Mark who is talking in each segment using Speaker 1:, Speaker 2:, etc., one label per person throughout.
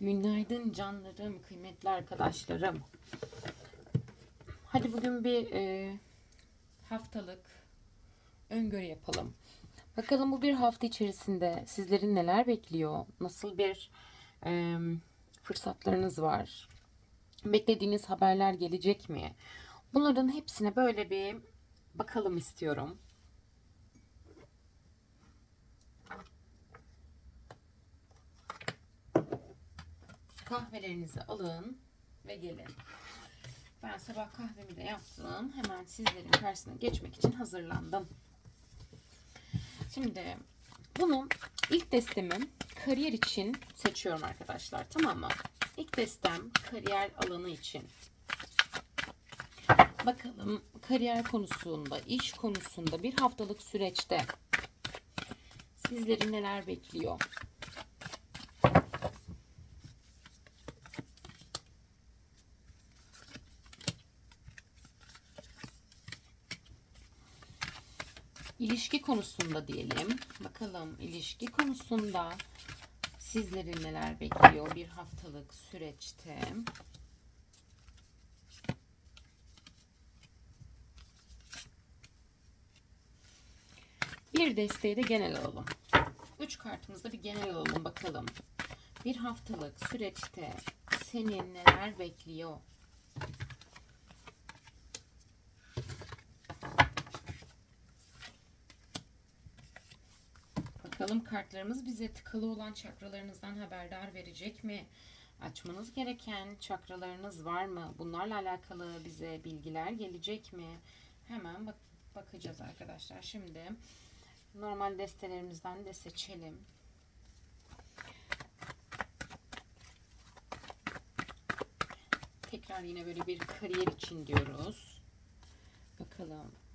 Speaker 1: Günaydın canlarım, kıymetli arkadaşlarım. Hadi bugün bir e, haftalık öngörü yapalım. Bakalım bu bir hafta içerisinde sizlerin neler bekliyor? Nasıl bir e, fırsatlarınız var? Beklediğiniz haberler gelecek mi? Bunların hepsine böyle bir bakalım istiyorum. Kahvelerinizi alın ve gelin. Ben sabah kahvemi de yaptım. Hemen sizlerin karşısına geçmek için hazırlandım. Şimdi bunu ilk destemi kariyer için seçiyorum arkadaşlar. Tamam mı? İlk destem kariyer alanı için. Bakalım kariyer konusunda, iş konusunda bir haftalık süreçte sizleri neler bekliyor? İlişki konusunda diyelim. Bakalım ilişki konusunda sizleri neler bekliyor bir haftalık süreçte. Bir desteği de genel alalım. Üç kartımızda bir genel alalım bakalım. Bir haftalık süreçte senin neler bekliyor? Bakalım kartlarımız bize tıkalı olan çakralarınızdan haberdar verecek mi? Açmanız gereken çakralarınız var mı? Bunlarla alakalı bize bilgiler gelecek mi? Hemen bak bakacağız arkadaşlar. Şimdi normal destelerimizden de seçelim. Tekrar yine böyle bir kariyer için diyoruz. Bakalım.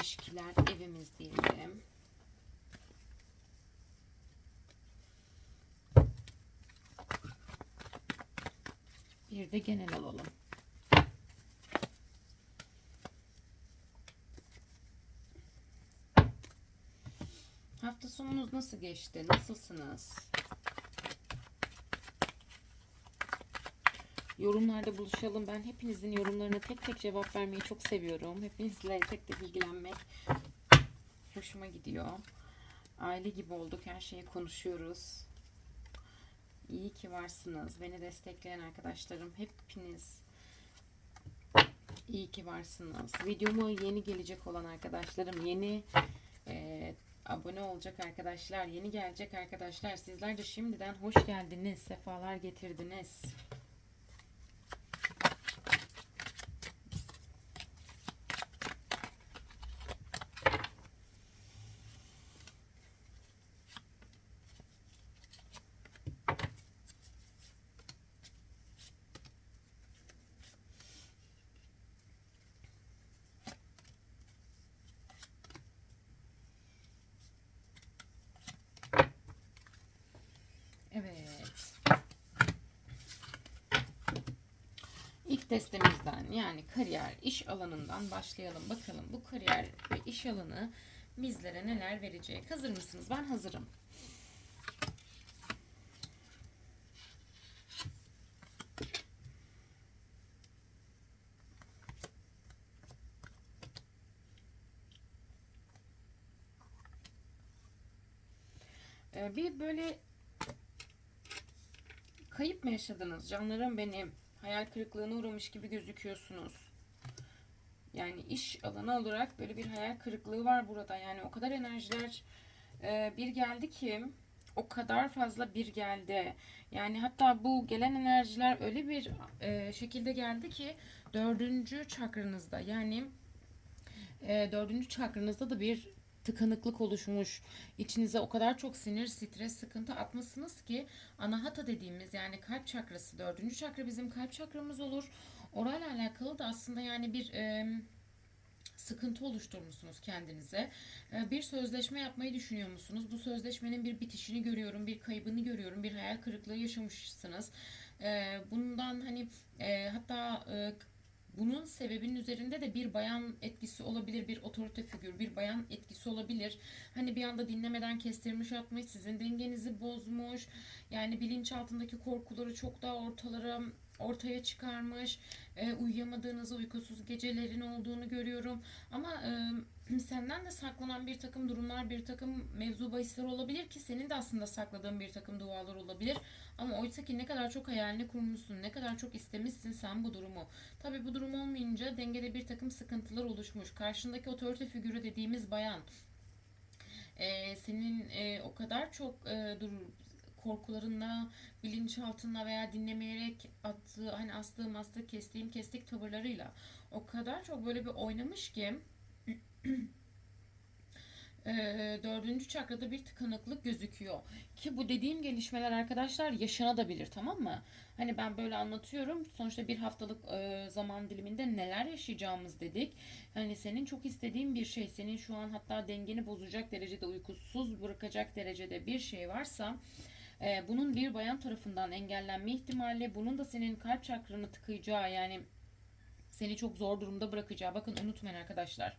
Speaker 1: İlişkiler evimiz diyelim. Bir de genel alalım. Hafta sonunuz nasıl geçti? Nasılsınız? Yorumlarda buluşalım. Ben hepinizin yorumlarına tek tek cevap vermeyi çok seviyorum. Hepinizle tek tek ilgilenmek hoşuma gidiyor. Aile gibi olduk. Her şeyi konuşuyoruz. İyi ki varsınız. Beni destekleyen arkadaşlarım hepiniz iyi ki varsınız. Videomu yeni gelecek olan arkadaşlarım, yeni e, abone olacak arkadaşlar, yeni gelecek arkadaşlar. Sizler de şimdiden hoş geldiniz, sefalar getirdiniz. Evet. İlk testimizden yani kariyer, iş alanından başlayalım. Bakalım bu kariyer ve iş alanı bizlere neler verecek? Hazır mısınız? Ben hazırım. Ee, bir böyle kayıp mı yaşadınız canlarım benim? Hayal kırıklığına uğramış gibi gözüküyorsunuz. Yani iş alanı olarak böyle bir hayal kırıklığı var burada. Yani o kadar enerjiler e, bir geldi ki o kadar fazla bir geldi. Yani hatta bu gelen enerjiler öyle bir e, şekilde geldi ki dördüncü çakranızda yani e, dördüncü çakranızda da bir tıkanıklık oluşmuş. İçinize o kadar çok sinir, stres, sıkıntı atmasınız ki anahata dediğimiz yani kalp çakrası, dördüncü çakra bizim kalp çakramız olur. Orayla alakalı da aslında yani bir e, sıkıntı oluşturmuşsunuz kendinize. Bir sözleşme yapmayı düşünüyor musunuz? Bu sözleşmenin bir bitişini görüyorum, bir kaybını görüyorum, bir hayal kırıklığı yaşamışsınız. Bundan hani hatta Bunun sebebinin üzerinde de bir bayan etkisi olabilir, bir otorite figür, bir bayan etkisi olabilir. Hani bir anda dinlemeden kestirmiş atmış, sizin dengenizi bozmuş. Yani bilinçaltındaki korkuları çok daha ortalara ortaya çıkarmış. E, uyuyamadığınızı, uykusuz gecelerin olduğunu görüyorum. Ama e, senden de saklanan bir takım durumlar, bir takım mevzu bahisler olabilir ki senin de aslında sakladığın bir takım dualar olabilir. Ama oysa ki ne kadar çok hayalini kurmuşsun, ne kadar çok istemişsin sen bu durumu. Tabi bu durum olmayınca dengede bir takım sıkıntılar oluşmuş. Karşındaki otorite figürü dediğimiz bayan e, senin e, o kadar çok e, dur korkularınla, bilinçaltına veya dinlemeyerek attığı hani astığım astığı kestiğim kestik tavırlarıyla o kadar çok böyle bir oynamış ki e, dördüncü çakrada bir tıkanıklık gözüküyor. Ki bu dediğim gelişmeler arkadaşlar yaşanabilir tamam mı? Hani ben böyle anlatıyorum. Sonuçta bir haftalık e, zaman diliminde neler yaşayacağımız dedik. Hani senin çok istediğin bir şey, senin şu an hatta dengeni bozacak derecede uykusuz bırakacak derecede bir şey varsa e, bunun bir bayan tarafından engellenme ihtimali, bunun da senin kalp çakranı tıkayacağı yani seni çok zor durumda bırakacağı. Bakın unutmayın arkadaşlar.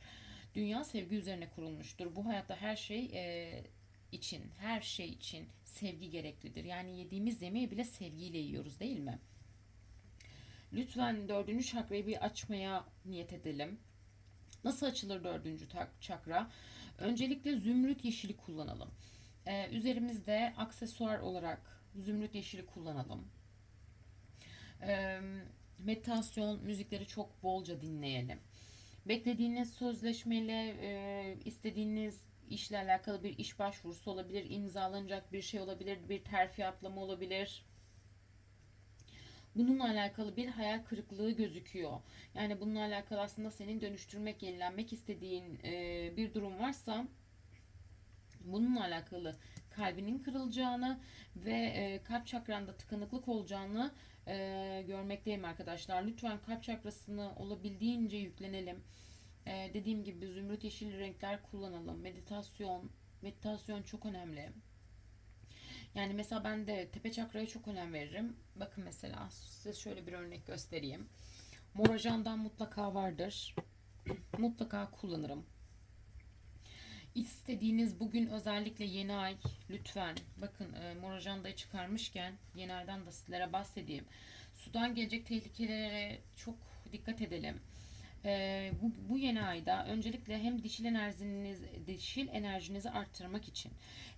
Speaker 1: Dünya sevgi üzerine kurulmuştur. Bu hayatta her şey e, için, her şey için sevgi gereklidir. Yani yediğimiz yemeği bile sevgiyle yiyoruz değil mi? Lütfen dördüncü çakrayı bir açmaya niyet edelim. Nasıl açılır dördüncü çakra? Öncelikle zümrüt yeşili kullanalım. Ee, üzerimizde aksesuar olarak zümrüt yeşili kullanalım. Ee, meditasyon müzikleri çok bolca dinleyelim. Beklediğiniz sözleşmeyle e, istediğiniz işle alakalı bir iş başvurusu olabilir, imzalanacak bir şey olabilir, bir terfi atlama olabilir. Bununla alakalı bir hayal kırıklığı gözüküyor. Yani bununla alakalı aslında senin dönüştürmek, yenilenmek istediğin e, bir durum varsa bununla alakalı kalbinin kırılacağını ve e, kalp çakranda tıkanıklık olacağını e, görmekteyim arkadaşlar. Lütfen kalp çakrasını olabildiğince yüklenelim. E, dediğim gibi zümrüt yeşil renkler kullanalım. Meditasyon, meditasyon çok önemli. Yani mesela ben de tepe çakraya çok önem veririm. Bakın mesela size şöyle bir örnek göstereyim. Mor ajandan mutlaka vardır. mutlaka kullanırım. İstediğiniz bugün özellikle yeni ay lütfen bakın e, mor ajandayı çıkarmışken yeni aydan da sizlere bahsedeyim. Sudan gelecek tehlikelere çok dikkat edelim. E, bu, bu yeni ayda öncelikle hem dişil enerjiniz dişil enerjinizi arttırmak için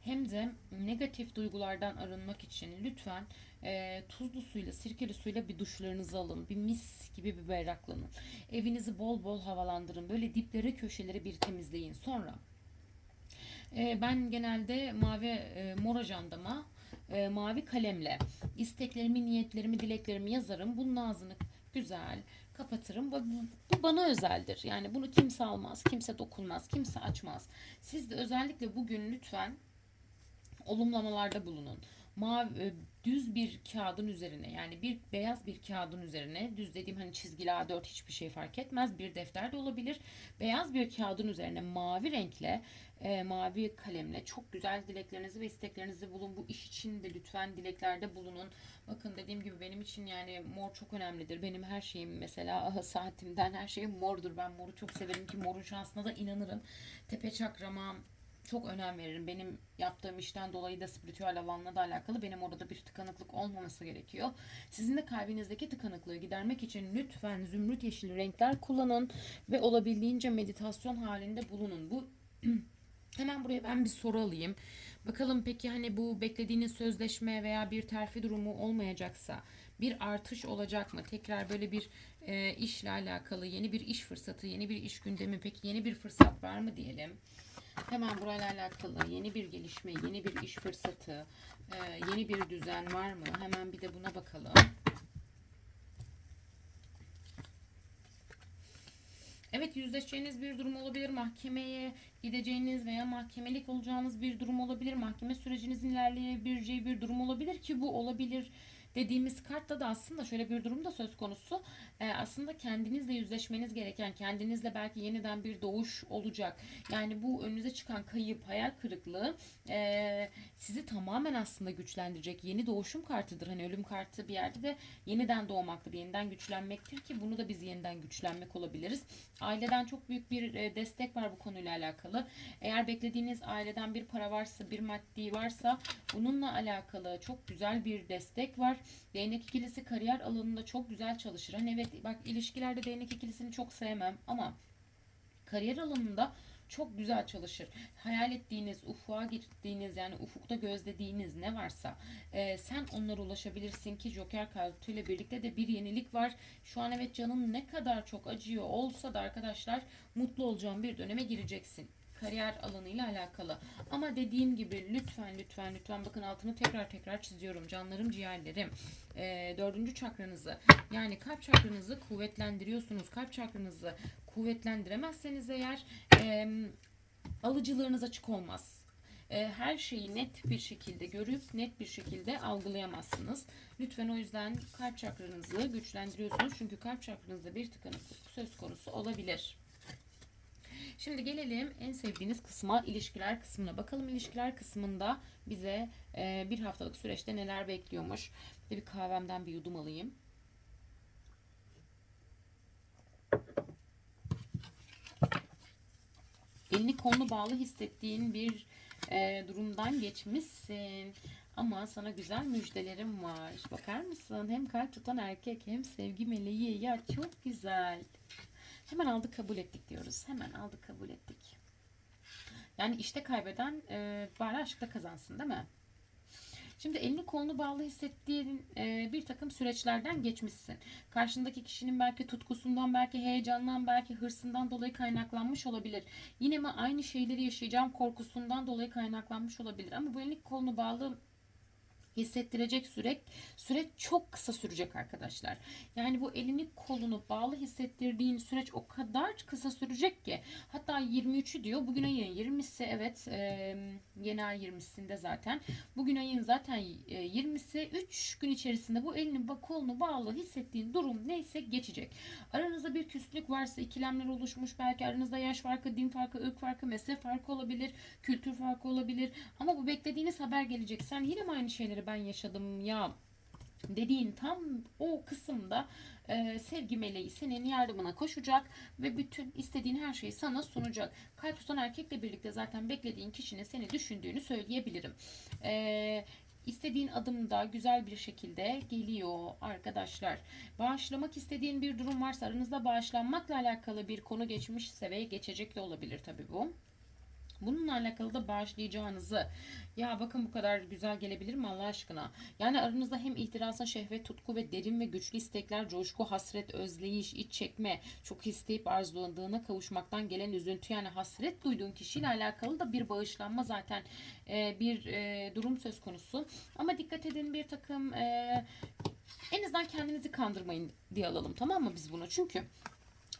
Speaker 1: hem de negatif duygulardan arınmak için lütfen e, tuzlu suyla sirkeli suyla bir duşlarınızı alın bir mis gibi bir berraklanın evinizi bol bol havalandırın böyle dipleri köşeleri bir temizleyin sonra e, ben genelde mavi e, mor ajandama e, mavi kalemle isteklerimi, niyetlerimi, dileklerimi yazarım. Bunun ağzını güzel kapatırım. Bu, bu bana özeldir. Yani bunu kimse almaz, kimse dokunmaz, kimse açmaz. Siz de özellikle bugün lütfen olumlamalarda bulunun. Mavi, e, düz bir kağıdın üzerine yani bir beyaz bir kağıdın üzerine düz dediğim hani çizgili A4 hiçbir şey fark etmez bir defter de olabilir. Beyaz bir kağıdın üzerine mavi renkle e, mavi kalemle çok güzel dileklerinizi ve isteklerinizi bulun. Bu iş için de lütfen dileklerde bulunun. Bakın dediğim gibi benim için yani mor çok önemlidir. Benim her şeyim mesela saatimden her şeyim mordur. Ben moru çok severim ki morun şansına da inanırım. Tepe çakrama, çok önem veririm. Benim yaptığım işten dolayı da spiritüel alanla da alakalı benim orada bir tıkanıklık olmaması gerekiyor. Sizin de kalbinizdeki tıkanıklığı gidermek için lütfen zümrüt yeşil renkler kullanın ve olabildiğince meditasyon halinde bulunun. Bu Hemen buraya ben bir soru alayım. Bakalım peki hani bu beklediğiniz sözleşme veya bir terfi durumu olmayacaksa bir artış olacak mı? Tekrar böyle bir e, işle alakalı yeni bir iş fırsatı, yeni bir iş gündemi peki yeni bir fırsat var mı diyelim. Hemen burayla alakalı yeni bir gelişme, yeni bir iş fırsatı, e, yeni bir düzen var mı? Hemen bir de buna bakalım. Evet yüzleşeceğiniz bir durum olabilir. Mahkemeye gideceğiniz veya mahkemelik olacağınız bir durum olabilir. Mahkeme sürecinizin ilerleyebileceği bir durum olabilir ki bu olabilir dediğimiz kartta da aslında şöyle bir durum da söz konusu. Ee, aslında kendinizle yüzleşmeniz gereken, kendinizle belki yeniden bir doğuş olacak. Yani bu önünüze çıkan kayıp, hayal kırıklığı e, sizi tamamen aslında güçlendirecek. Yeni doğuşum kartıdır. Hani ölüm kartı bir yerde de yeniden doğmaktır, yeniden güçlenmektir ki bunu da biz yeniden güçlenmek olabiliriz. Aileden çok büyük bir e, destek var bu konuyla alakalı. Eğer beklediğiniz aileden bir para varsa, bir maddi varsa bununla alakalı çok güzel bir destek var. Değnek ikilisi kariyer alanında çok güzel çalışır. Hani evet bak ilişkilerde değnek ikilisini çok sevmem ama kariyer alanında çok güzel çalışır. Hayal ettiğiniz, ufuğa gittiğiniz yani ufukta gözlediğiniz ne varsa e, sen onlara ulaşabilirsin ki Joker kartıyla birlikte de bir yenilik var. Şu an evet canın ne kadar çok acıyor olsa da arkadaşlar mutlu olacağın bir döneme gireceksin kariyer alanıyla alakalı. Ama dediğim gibi lütfen lütfen lütfen bakın altını tekrar tekrar çiziyorum canlarım ciğerlerim. E, dördüncü çakranızı yani kalp çakranızı kuvvetlendiriyorsunuz. Kalp çakranızı kuvvetlendiremezseniz eğer e, alıcılarınız açık olmaz. E, her şeyi net bir şekilde görüp net bir şekilde algılayamazsınız. Lütfen o yüzden kalp çakranızı güçlendiriyorsunuz. Çünkü kalp çakranızda bir tıkanıklık söz konusu olabilir. Şimdi gelelim en sevdiğiniz kısma ilişkiler kısmına. Bakalım ilişkiler kısmında bize e, bir haftalık süreçte neler bekliyormuş. Bir, de bir kahvemden bir yudum alayım. Elini kolunu bağlı hissettiğin bir e, durumdan geçmişsin. Ama sana güzel müjdelerim var. Bakar mısın? Hem kalp tutan erkek hem sevgi meleği. Ya çok güzel. Hemen aldık kabul ettik diyoruz. Hemen aldık kabul ettik. Yani işte kaybeden e, bari aşkta kazansın değil mi? Şimdi elini kolunu bağlı hissettiğin e, bir takım süreçlerden geçmişsin. Karşındaki kişinin belki tutkusundan, belki heyecandan, belki hırsından dolayı kaynaklanmış olabilir. Yine mi aynı şeyleri yaşayacağım korkusundan dolayı kaynaklanmış olabilir. Ama bu elini kolunu bağlı hissettirecek süre süreç çok kısa sürecek arkadaşlar. Yani bu elini kolunu bağlı hissettirdiğin süreç o kadar kısa sürecek ki hatta 23'ü diyor. Bugün ayın 20'si evet e, yeni ay 20'sinde zaten. Bugün ayın zaten e, 20'si 3 gün içerisinde bu elini kolunu bağlı hissettiğin durum neyse geçecek. Aranızda bir küslük varsa ikilemler oluşmuş belki aranızda yaş farkı, din farkı, ırk farkı, meslek farkı olabilir, kültür farkı olabilir. Ama bu beklediğiniz haber gelecek. Sen yine mi aynı şeyleri ben yaşadım ya dediğin tam o kısımda e, sevgi meleği senin yardımına koşacak ve bütün istediğin her şeyi sana sunacak. Kalp tutan erkekle birlikte zaten beklediğin kişinin seni düşündüğünü söyleyebilirim. E, istediğin adımda güzel bir şekilde geliyor arkadaşlar. Bağışlamak istediğin bir durum varsa aranızda bağışlanmakla alakalı bir konu geçmişse ve geçecek de olabilir tabii bu. Bununla alakalı da bağışlayacağınızı ya bakın bu kadar güzel gelebilir mi Allah aşkına? Yani aranızda hem ihtirasın şehvet, tutku ve derin ve güçlü istekler, coşku, hasret, özleyiş, iç çekme, çok isteyip arzuladığına kavuşmaktan gelen üzüntü yani hasret duyduğun kişiyle alakalı da bir bağışlanma zaten e, bir e, durum söz konusu. Ama dikkat edin bir takım e, en azından kendinizi kandırmayın diye alalım tamam mı biz bunu? Çünkü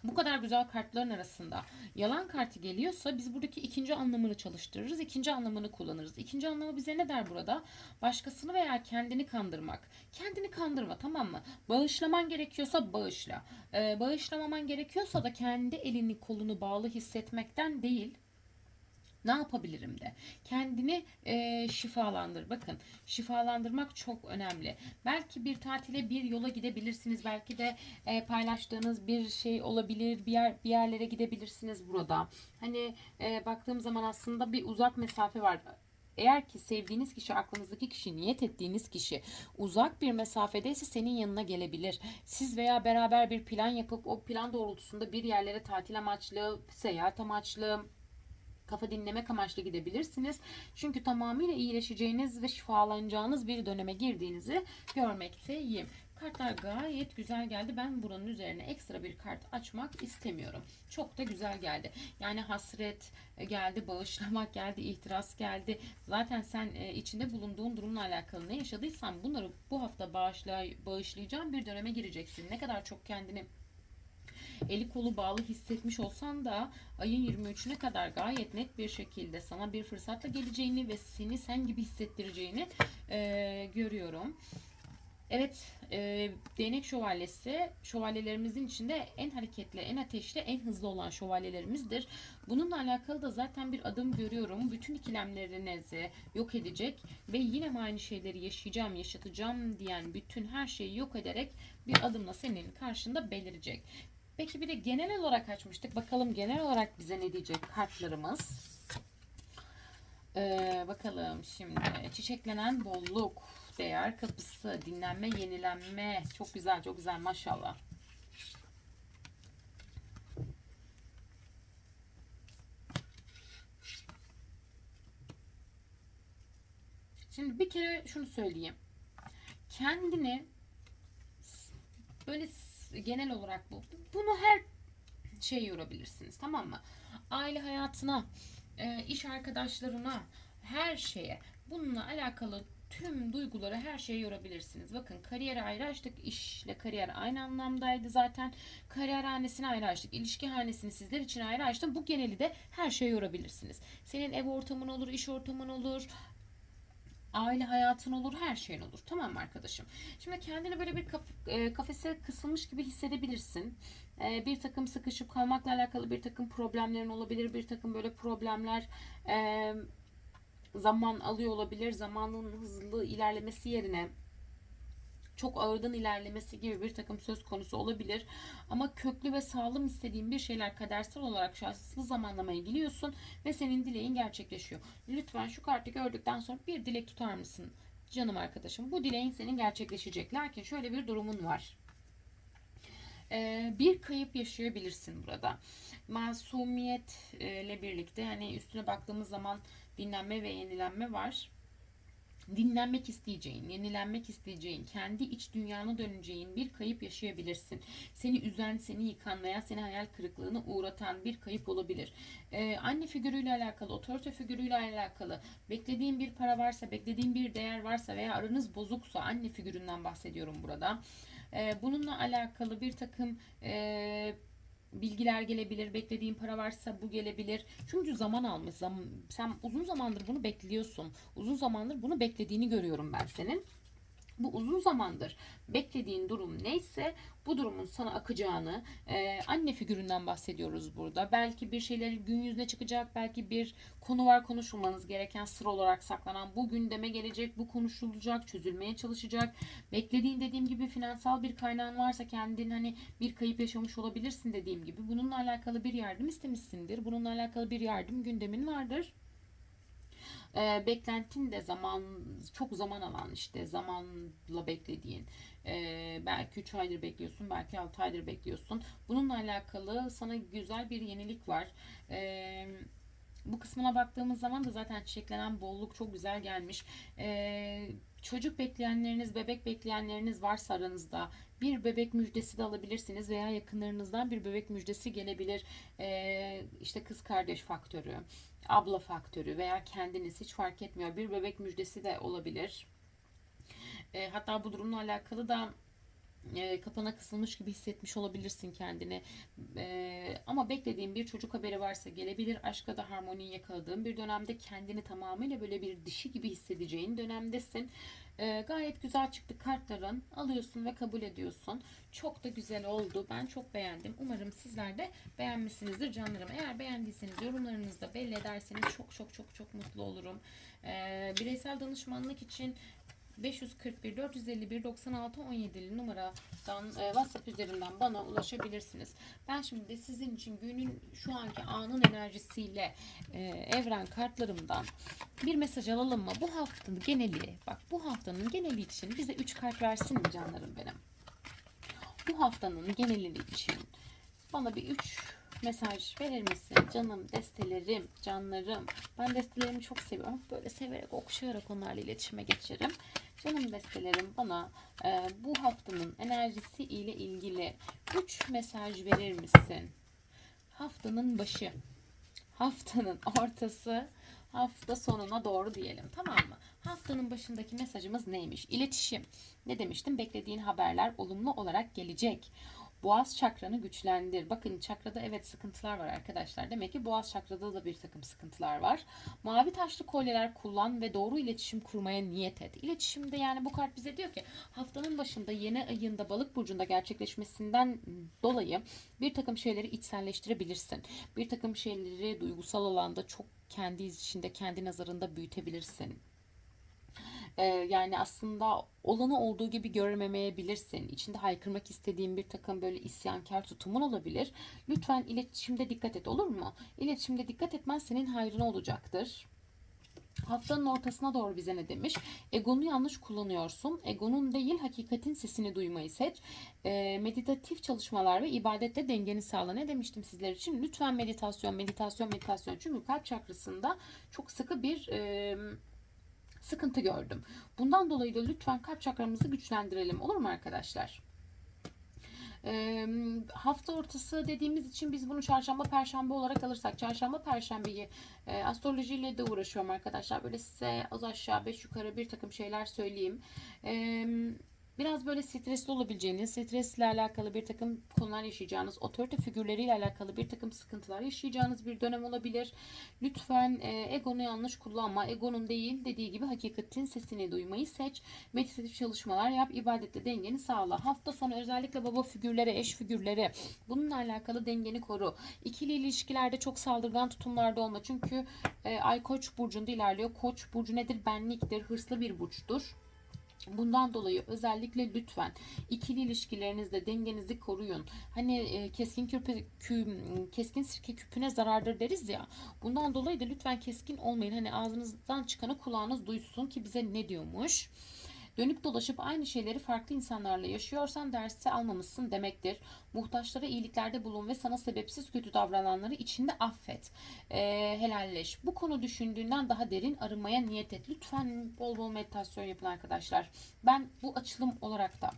Speaker 1: bu kadar güzel kartların arasında yalan kartı geliyorsa biz buradaki ikinci anlamını çalıştırırız. ikinci anlamını kullanırız. İkinci anlamı bize ne der burada? Başkasını veya kendini kandırmak. Kendini kandırma tamam mı? Bağışlaman gerekiyorsa bağışla. Ee, bağışlamaman gerekiyorsa da kendi elini kolunu bağlı hissetmekten değil ne yapabilirim de. Kendini e, şifalandır. Bakın şifalandırmak çok önemli. Belki bir tatile bir yola gidebilirsiniz. Belki de e, paylaştığınız bir şey olabilir. Bir, yer, bir yerlere gidebilirsiniz burada. Hani e, baktığım zaman aslında bir uzak mesafe var. Eğer ki sevdiğiniz kişi, aklınızdaki kişi, niyet ettiğiniz kişi uzak bir mesafedeyse senin yanına gelebilir. Siz veya beraber bir plan yapıp o plan doğrultusunda bir yerlere tatil amaçlı, seyahat amaçlı, kafa dinlemek amaçlı gidebilirsiniz. Çünkü tamamıyla iyileşeceğiniz ve şifalanacağınız bir döneme girdiğinizi görmekteyim. Kartlar gayet güzel geldi. Ben buranın üzerine ekstra bir kart açmak istemiyorum. Çok da güzel geldi. Yani hasret geldi, bağışlamak geldi, ihtiras geldi. Zaten sen e, içinde bulunduğun durumla alakalı ne yaşadıysan bunları bu hafta bağışlay bağışlayacağın bir döneme gireceksin. Ne kadar çok kendini eli kolu bağlı hissetmiş olsan da ayın 23'üne kadar gayet net bir şekilde sana bir fırsatla geleceğini ve seni sen gibi hissettireceğini e, görüyorum. Evet, e, değnek şövalyesi şövalyelerimizin içinde en hareketli, en ateşli, en hızlı olan şövalyelerimizdir. Bununla alakalı da zaten bir adım görüyorum. Bütün ikilemlerinizi yok edecek ve yine mi aynı şeyleri yaşayacağım, yaşatacağım diyen bütün her şeyi yok ederek bir adımla senin karşında belirecek. Peki bir de genel olarak açmıştık. Bakalım genel olarak bize ne diyecek kartlarımız. Ee, bakalım şimdi çiçeklenen bolluk, değer kapısı, dinlenme, yenilenme. Çok güzel, çok güzel maşallah. Şimdi bir kere şunu söyleyeyim. Kendini böyle genel olarak bu bunu her şey yorabilirsiniz tamam mı? Aile hayatına, e, iş arkadaşlarına, her şeye bununla alakalı tüm duyguları her şeye yorabilirsiniz. Bakın kariyeri ayrı açtık. işle kariyer aynı anlamdaydı zaten. Kariyer hanesini ayrı açtık. ilişki hanesini sizler için ayrı açtım. Bu geneli de her şeye yorabilirsiniz. Senin ev ortamın olur, iş ortamın olur, aile hayatın olur, her şeyin olur. Tamam mı arkadaşım? Şimdi kendini böyle bir kaf- e, kafese kısılmış gibi hissedebilirsin. E, bir takım sıkışıp kalmakla alakalı bir takım problemlerin olabilir. Bir takım böyle problemler e, zaman alıyor olabilir. Zamanın hızlı ilerlemesi yerine çok ağırdan ilerlemesi gibi bir takım söz konusu olabilir. Ama köklü ve sağlam istediğin bir şeyler kadersel olarak şanslı zamanlamaya giriyorsun ve senin dileğin gerçekleşiyor. Lütfen şu kartı gördükten sonra bir dilek tutar mısın? Canım arkadaşım bu dileğin senin gerçekleşecek. Lakin şöyle bir durumun var. Ee, bir kayıp yaşayabilirsin burada. Masumiyetle birlikte hani üstüne baktığımız zaman dinlenme ve yenilenme var dinlenmek isteyeceğin, yenilenmek isteyeceğin, kendi iç dünyana döneceğin bir kayıp yaşayabilirsin. Seni üzen, seni yıkan veya seni hayal kırıklığına uğratan bir kayıp olabilir. Ee, anne figürüyle alakalı, otorite figürüyle alakalı, beklediğin bir para varsa, beklediğin bir değer varsa veya aranız bozuksa anne figüründen bahsediyorum burada. Ee, bununla alakalı bir takım e, bilgiler gelebilir. Beklediğin para varsa bu gelebilir. Çünkü zaman almış. Sen uzun zamandır bunu bekliyorsun. Uzun zamandır bunu beklediğini görüyorum ben senin. Bu uzun zamandır beklediğin durum neyse bu durumun sana akacağını e, anne figüründen bahsediyoruz burada. Belki bir şeyler gün yüzüne çıkacak. Belki bir konu var konuşulmanız gereken sır olarak saklanan. Bu gündeme gelecek. Bu konuşulacak. Çözülmeye çalışacak. Beklediğin dediğim gibi finansal bir kaynağın varsa kendin hani bir kayıp yaşamış olabilirsin dediğim gibi. Bununla alakalı bir yardım istemişsindir. Bununla alakalı bir yardım gündemin vardır e, beklentin de zaman çok zaman alan işte zamanla beklediğin e, belki 3 aydır bekliyorsun belki 6 aydır bekliyorsun bununla alakalı sana güzel bir yenilik var e, bu kısmına baktığımız zaman da zaten çiçeklenen bolluk çok güzel gelmiş. Ee, çocuk bekleyenleriniz, bebek bekleyenleriniz varsa aranızda bir bebek müjdesi de alabilirsiniz veya yakınlarınızdan bir bebek müjdesi gelebilir. Ee, işte kız kardeş faktörü, abla faktörü veya kendiniz hiç fark etmiyor. Bir bebek müjdesi de olabilir. Ee, hatta bu durumla alakalı da e, kapana kısılmış gibi hissetmiş olabilirsin kendini. E, ama beklediğin bir çocuk haberi varsa gelebilir. Aşka da harmoniyi yakaladığın bir dönemde kendini tamamıyla böyle bir dişi gibi hissedeceğin dönemdesin. E, gayet güzel çıktı kartların. Alıyorsun ve kabul ediyorsun. Çok da güzel oldu. Ben çok beğendim. Umarım sizler de beğenmişsinizdir canlarım. Eğer beğendiyseniz yorumlarınızda belli ederseniz çok çok çok çok mutlu olurum. E, bireysel danışmanlık için 541 451 96 17'li numaradan e, WhatsApp üzerinden bana ulaşabilirsiniz. Ben şimdi de sizin için günün şu anki anın enerjisiyle e, evren kartlarımdan bir mesaj alalım mı? Bu haftanın geneli, bak bu haftanın geneli için bize 3 kart versin mi canlarım benim? Bu haftanın geneli için bana bir 3 mesaj verir misin? Canım, destelerim, canlarım. Ben destelerimi çok seviyorum. Böyle severek, okşayarak onlarla iletişime geçerim. Canım destelerim bana e, bu haftanın enerjisi ile ilgili 3 mesaj verir misin? Haftanın başı, haftanın ortası, hafta sonuna doğru diyelim. Tamam mı? Haftanın başındaki mesajımız neymiş? İletişim. Ne demiştim? Beklediğin haberler olumlu olarak gelecek. Boğaz çakranı güçlendir. Bakın çakrada evet sıkıntılar var arkadaşlar. Demek ki boğaz çakrada da bir takım sıkıntılar var. Mavi taşlı kolyeler kullan ve doğru iletişim kurmaya niyet et. İletişimde yani bu kart bize diyor ki haftanın başında yeni ayında balık burcunda gerçekleşmesinden dolayı bir takım şeyleri içselleştirebilirsin. Bir takım şeyleri duygusal alanda çok kendi içinde, kendi nazarında büyütebilirsin. Ee, yani aslında olanı olduğu gibi görmemeyebilirsin. İçinde haykırmak istediğin bir takım böyle isyankar tutumun olabilir. Lütfen iletişimde dikkat et olur mu? İletişimde dikkat etmen senin hayrına olacaktır. Haftanın ortasına doğru bize ne demiş? Egonu yanlış kullanıyorsun. Egonun değil hakikatin sesini duymayı seç. Ee, meditatif çalışmalar ve ibadette dengeni sağla. Ne demiştim sizler için? Lütfen meditasyon, meditasyon, meditasyon. Çünkü kalp çakrasında çok sıkı bir... E, sıkıntı gördüm. Bundan dolayı da lütfen kalp çakramızı güçlendirelim. Olur mu arkadaşlar? Ee, hafta ortası dediğimiz için biz bunu çarşamba perşembe olarak alırsak çarşamba perşembeyi e, astrolojiyle de uğraşıyorum arkadaşlar böyle size az aşağı beş yukarı bir takım şeyler söyleyeyim ee, biraz böyle stresli olabileceğiniz, stresle alakalı bir takım konular yaşayacağınız, otorite figürleriyle alakalı bir takım sıkıntılar yaşayacağınız bir dönem olabilir. Lütfen e, egonu yanlış kullanma. Egonun değil dediği gibi hakikatin sesini duymayı seç. Meditatif çalışmalar yap. ibadetle dengeni sağla. Hafta sonu özellikle baba figürleri, eş figürleri bununla alakalı dengeni koru. İkili ilişkilerde çok saldırgan tutumlarda olma. Çünkü e, Ay Koç burcunda ilerliyor. Koç burcu nedir? Benliktir. Hırslı bir burçtur. Bundan dolayı özellikle lütfen ikili ilişkilerinizde dengenizi koruyun. Hani e, keskin küpe, kü, keskin sirke küpüne zarardır deriz ya. Bundan dolayı da lütfen keskin olmayın. Hani ağzınızdan çıkanı kulağınız duysun ki bize ne diyormuş. Dönüp dolaşıp aynı şeyleri farklı insanlarla yaşıyorsan dersi almamışsın demektir. Muhtaçlara iyiliklerde bulun ve sana sebepsiz kötü davrananları içinde affet. Ee, helalleş. Bu konu düşündüğünden daha derin arınmaya niyet et. Lütfen bol bol meditasyon yapın arkadaşlar. Ben bu açılım olarak da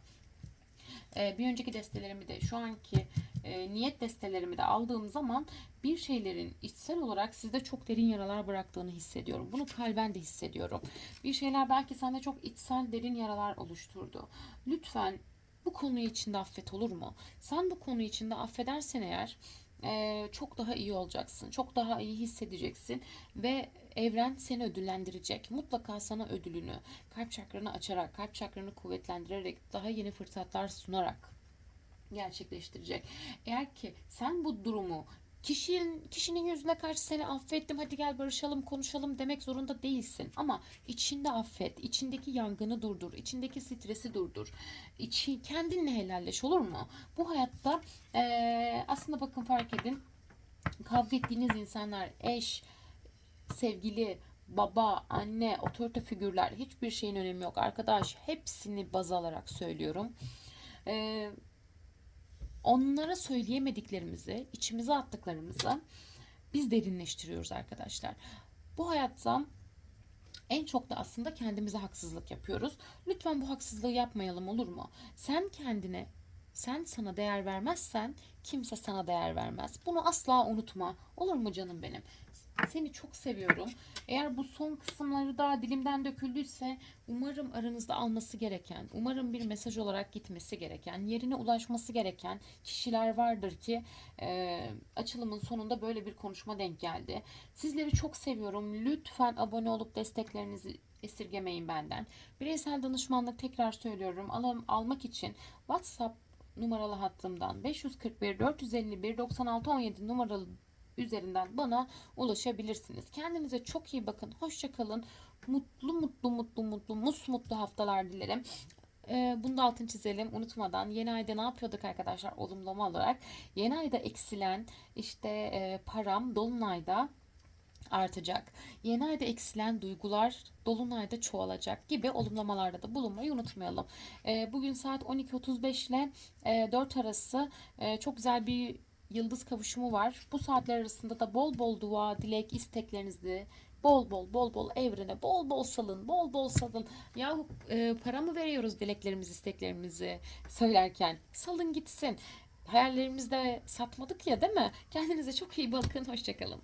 Speaker 1: e, bir önceki destelerimi de şu anki e, niyet destelerimi de aldığım zaman bir şeylerin içsel olarak sizde çok derin yaralar bıraktığını hissediyorum. Bunu kalben de hissediyorum. Bir şeyler belki sende çok içsel derin yaralar oluşturdu. Lütfen bu konuyu içinde affet olur mu? Sen bu konu içinde affedersen eğer e, çok daha iyi olacaksın. Çok daha iyi hissedeceksin ve evren seni ödüllendirecek. Mutlaka sana ödülünü kalp çakranı açarak, kalp çakranı kuvvetlendirerek, daha yeni fırsatlar sunarak gerçekleştirecek. Eğer ki sen bu durumu kişinin kişinin yüzüne karşı seni affettim hadi gel barışalım konuşalım demek zorunda değilsin. Ama içinde affet içindeki yangını durdur içindeki stresi durdur. İçi kendinle helalleş olur mu? Bu hayatta ee, aslında bakın fark edin. Kavga ettiğiniz insanlar eş sevgili baba anne otorite figürler hiçbir şeyin önemi yok. Arkadaş hepsini baz alarak söylüyorum. Eee onlara söyleyemediklerimizi, içimize attıklarımızı biz derinleştiriyoruz arkadaşlar. Bu hayatta en çok da aslında kendimize haksızlık yapıyoruz. Lütfen bu haksızlığı yapmayalım olur mu? Sen kendine, sen sana değer vermezsen kimse sana değer vermez. Bunu asla unutma. Olur mu canım benim? Seni çok seviyorum. Eğer bu son kısımları da dilimden döküldüyse umarım aranızda alması gereken, umarım bir mesaj olarak gitmesi gereken, yerine ulaşması gereken kişiler vardır ki e, açılımın sonunda böyle bir konuşma denk geldi. Sizleri çok seviyorum. Lütfen abone olup desteklerinizi esirgemeyin benden. Bireysel danışmanlık tekrar söylüyorum. Al almak için WhatsApp numaralı hattımdan 541 451 96 17 numaralı üzerinden bana ulaşabilirsiniz. Kendinize çok iyi bakın. Hoşça kalın. Mutlu mutlu mutlu mutlu mus mutlu haftalar dilerim. Ee, bunu da altın çizelim unutmadan yeni ayda ne yapıyorduk arkadaşlar olumlama olarak yeni ayda eksilen işte e, param dolunayda artacak. Yeni ayda eksilen duygular dolunayda çoğalacak gibi olumlamalarda da bulunmayı unutmayalım. E, bugün saat 12.35 ile e, 4 arası e, çok güzel bir yıldız kavuşumu var. Bu saatler arasında da bol bol dua, dilek, isteklerinizi bol bol bol bol evrene bol bol salın, bol bol salın. Yahu e, para mı veriyoruz dileklerimizi, isteklerimizi söylerken? Salın gitsin. Hayallerimizde satmadık ya değil mi? Kendinize çok iyi bakın. Hoşçakalın.